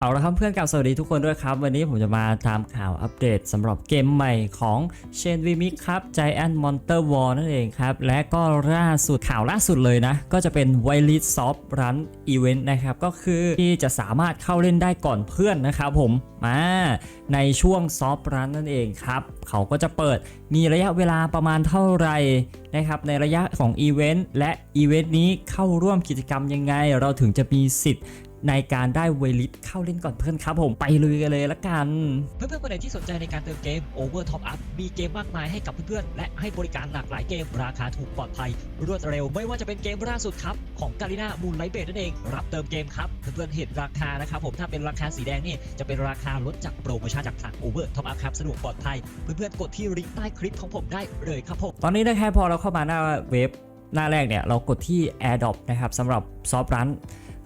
เอาละครับเพื่อนกับสวัสดีทุกคนด้วยครับ วันนี้ผมจะมาตามข่าวอัปเดตสำหรับเกมใหม่ของ c h a i n v m i x ครับ Giant Monster War นั่นเองครับ และก็ล่าสุดข่าวล่าสุดเลยนะ ก็จะเป็น w i l e t Soft Run Event นะครับ ก็คือที่จะสามารถเข้าเล่นได้ก่อนเพื่อนนะครับผมมาในช่วง Soft Run นั่นเองครับ เขาก็จะเปิดมีระยะเวลาประมาณเท่าไหร่นะครับในระยะของอีเวนต์และอีเวนต์นี้เข้าร่วมกิจกรรมยังไง เราถึงจะมีสิทธิ์ ในการได้เวลิตเข้าเล่นก่อนเพื่อนครับผมไปลุยกันเลยละกัน เพื่อนๆคนไหนที่สนใจในการเติมเกม Over Top Up มีเกมมากมายให้กับเพื่อนๆและให้บริการหลากหลายเกมราคาถูกปลอดภัย รวดเร็วไม่ว่าจะเป็นเกมล่าสุดครับ ของกาลิน่ามูนไลเบดนั่นเอง รับเติมเกมครับเพื่อนๆเห็นราคานะครับผมถ้าเป็นราคาสีแดงนี่จะเป็นราคาลดจากโปรโมชั่นจากทาง Over Top Up ครับสะดวกปลอดภัยเพื่อนๆกดที่ลิงก์ใต้คลิปของผมได้เลยครับผมตอนนี้นะแค่พอเราเข้ามาหน้าเว็บหน้าแรกเนี่ยเรากดที่ AirDrop นะครับสำหรับซอฟรัน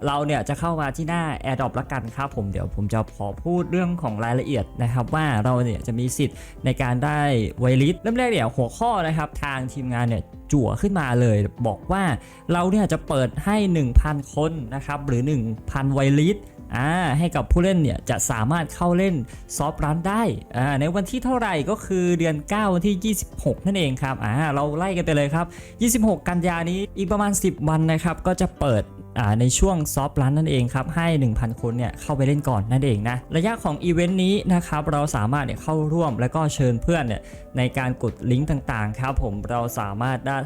เราเนี่ยจะเข้ามาที่หน้า AirDrop ละกันครับผมเดี๋ยวผมจะขอพูดเรื่องของรายละเอียดนะครับ ว่าเราเนี่ยจะมีสิทธิ์ในการได้ไวลิสเริ่มแรกเนี่ยหัวข้อนะครับทางทีมงานเนี่ยจั่วขึ้นมาเลยบอกว่าเราเนี่ยจะเปิดให้ 1,000 คนนะครับหรือ 1,000 ไวลิสอ่าให้กับผู้เล่นเนี่ยจะสามารถเข้าเล่นซอฟต์รันได้อ่าในวันที่เท่าไหร่ก็คือเดือน 9 วันที่ 26 นั่นเองครับอ่าเราไล่กันไปเลยครับ 26 กันยานี้อีกประมาณ 10 วันนะครับก็จะเปิด ในช่วงซอฟต์รันนั่นเองครับให้ 1,000 คนเนี่ยเข้าไปเล่นก่อนนั่นเองนะระยะของอีเวนต์นี้นะครับเราสามารถเนี่ยเข้าร่วมแล้วก็เชิญเพื่อนเนี่ยในการกดลิงก์ต่างๆครับผมเราสามารถได้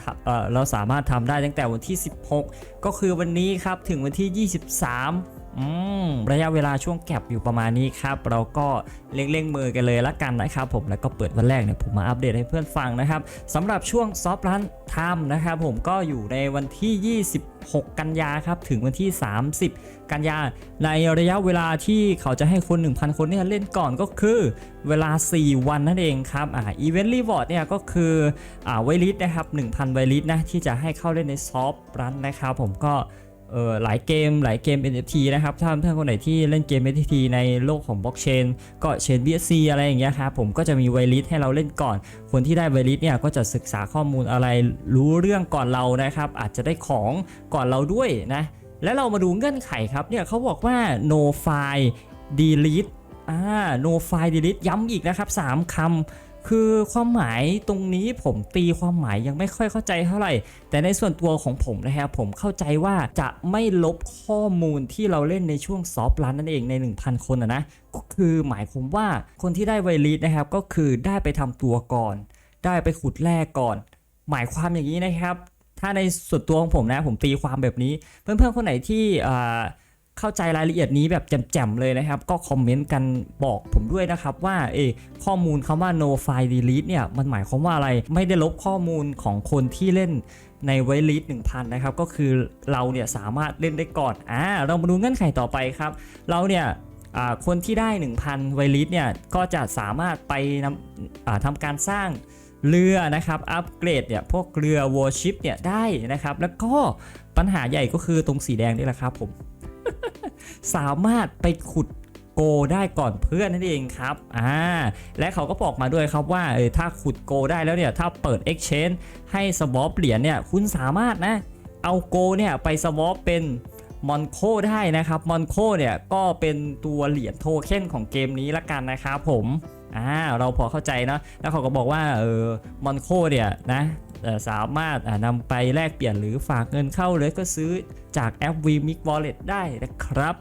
เราสามารถทำได้ตั้งแต่วันที่ 16 ก็คือวันนี้ครับถึงวันที่ 23 อืมระยะเวลาช่วงแก็บอยู่ประมาณนี้ครับ เราก็เร่งๆมือกันเลยละกันนะครับผมแล้วก็เปิดวันแรกเนี่ยผมมาอัปเดตให้เพื่อนฟังนะครับสำหรับช่วงซอฟต์รันไทม์นะครับผมก็อยู่ในวันที่ 26 กันยาครับถึงวันที่ 30 กันยา ในระยะเวลาที่เขาจะให้คน 1,000 คนเนี่ยเล่นก่อนก็คือเวลา 4 วันนั่นเองครับอ่าอีเวนต์รีวอร์ดเนี่ยก็คืออ่าไวลิสนะครับ 1,000ไวลิสนะที่จะให้เข้าเล่นในซอฟต์รันนะครับผมก็ เออหลายเกมหลายเกม NFT นะครับ ถ้าเพื่อนคนไหนที่เล่นเกม NFT ในโลกของบล็อกเชนก็เชน BSC อะไรอย่างเงี้ยครับผมก็จะมีไวลิสให้เราเล่นก่อน คนที่ได้ไวลิสเนี่ยก็จะศึกษาข้อมูลอะไรรู้เรื่องก่อนเรานะครับ อาจจะได้ของก่อนเราด้วยนะ และเรามาดูเงื่อนไขครับเนี่ยเขาบอกว่า no file delete อ่า no file delete ย้ำอีกนะครับ 3คำ คือความหมายตรงนี้ผมตีความหมายยังไม่ค่อยเข้าใจเท่าไหร่ แต่ในส่วนตัวของผมนะครับผมเข้าใจว่าจะไม่ลบข้อมูลที่เราเล่นในช่วงซอฟต์รันนั่นเองใน 1,000 คนนะนะก็คือหมายความว่าคนที่ได้ไวรีดนะครับก็คือได้ไปทำตัวก่อน ได้ไปขุดแร่ก่อน หมายความอย่างนี้นะครับ ถ้าในส่วนตัวของผมนะผมตีความแบบนี้ เพื่อนๆคนไหนที่อ่า เข้าใจรายละเอียดนี้แบบแจ่มๆเลยนะครับ ก็คอมเมนต์กันบอกผมด้วยนะครับว่าเอข้อมูลคำว่า no file delete เนี่ยมันหมายความว่าอะไรไม่ได้ลบข้อมูลของคนที่เล่นในไวลิส1,000นนะครับ ก็คือเราเนี่ยสามารถเล่นได้ก่อนอ่าเรามาดูเงื่อนไขต่อไปครับ เราเนี่ยคนที่ได้ 1,000 ไวลิสเนี่ยก็จะสามารถไปนำทำการสร้างเรือนะครับ อัปเกรดเนี่ยพวกเรือวอร์ชิปเนี่ยได้นะครับ แล้วก็ปัญหาใหญ่ก็คือตรงสีแดงนี่แหละครับผม สามารถไปขุดโกได้ก่อนเพื่อนนั่นเองครับอ่าและเขาก็บอกมาด้วยครับว่าเออถ้าขุดโกได้แล้วเนี่ยถ้าเปิด Exchange ให้สวอปเหรียญเนี่ยคุณสามารถนะเอาโกเนี่ยไปสวอปเป็นมอนโคได้นะครับมอนโคเนี่ยก็เป็นตัวเหรียญโทเค็นของเกมนี้ละกันนะครับผม อ่าเราพอเข้าใจเนอะแล้วเขาก็บอกว่าเออมอนโคเนี่ยนะสามารถนำไปแลกเปลี่ยนหรือฝากเงินเข้าเลยก็ซื้อจากแอป v m i x Wallet ได้นะครับ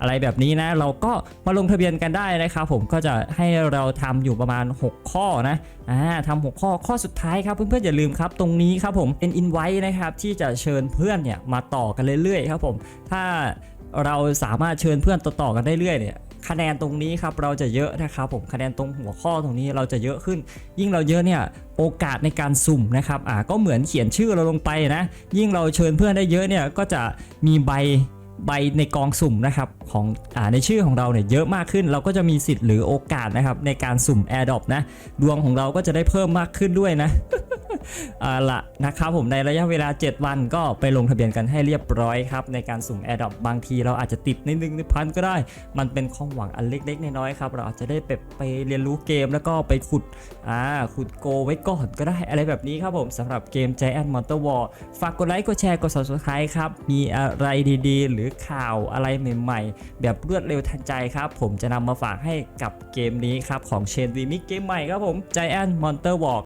อะไรแบบนี้นะเราก็มาลงทะเบียนกันได้นะครับผมก็จะให้เราทำอยู่ประมาณ 6 ข้อนะอ่าทำ6ข้อข้อสุดท้ายครับเพื่อนๆอย่าลืมครับ ตรงนี้ครับผมเป็น invite นะครับที่จะเชิญเพื่อนเนี่ยมาต่อกันเรื่อยๆครับผมถ้าเราสามารถเชิญเพื่อนต่อๆกันได้เรื่อยเนี่ย คะแนนตรงนี้ครับเราจะเยอะนะครับผมคะแนนตรงหัวข้อตรงนี้เราจะเยอะขึ้น ยิ่งเราเยอะเนี่ยโอกาสในการสุ่มนะครับอ่าก็เหมือนเขียนชื่อเราลงไปนะยิ่งเราเชิญเพื่อนได้เยอะเนี่ยก็จะมีใบใบในกองสุ่มนะครับของอาในชื่อของเราเนี่ยเยอะมากขึ้น เราก็จะมีสิทธิ์หรือโอกาสนะครับในการสุ่ม AirDrop นะดวงของเราก็จะได้เพิ่มมากขึ้นด้วยนะ เอาละนะครับผมในระยะเวลา 7 วันก็ไปลงทะเบียนกันให้เรียบร้อยครับ ในการสุ่ม a อ r d r o p บางทีเราอาจจะติดในหนึ่งในพันก็ได้ มันเป็นความหวังอันเล็กๆ น้อยๆครับ เราอาจจะได้ไปไปเรียนรู้เกมแล้วก็ไปขุดอ่าขุดโกไว้ก่อนก็ได้อะไรแบบนี้ครับผมสำหรับเกม Giant Monster War ฝากกดไลค์กดแชร์กด subscribe ครับ มีอะไรดีๆ หรือข่าวอะไรใหม่ ๆ แบบรวดเร็วทันใจครับ ผมจะนำมาฝากให้กับเกมนี้ครับของเชนวีมิกเกมใหม่ครับผม Giant Monster War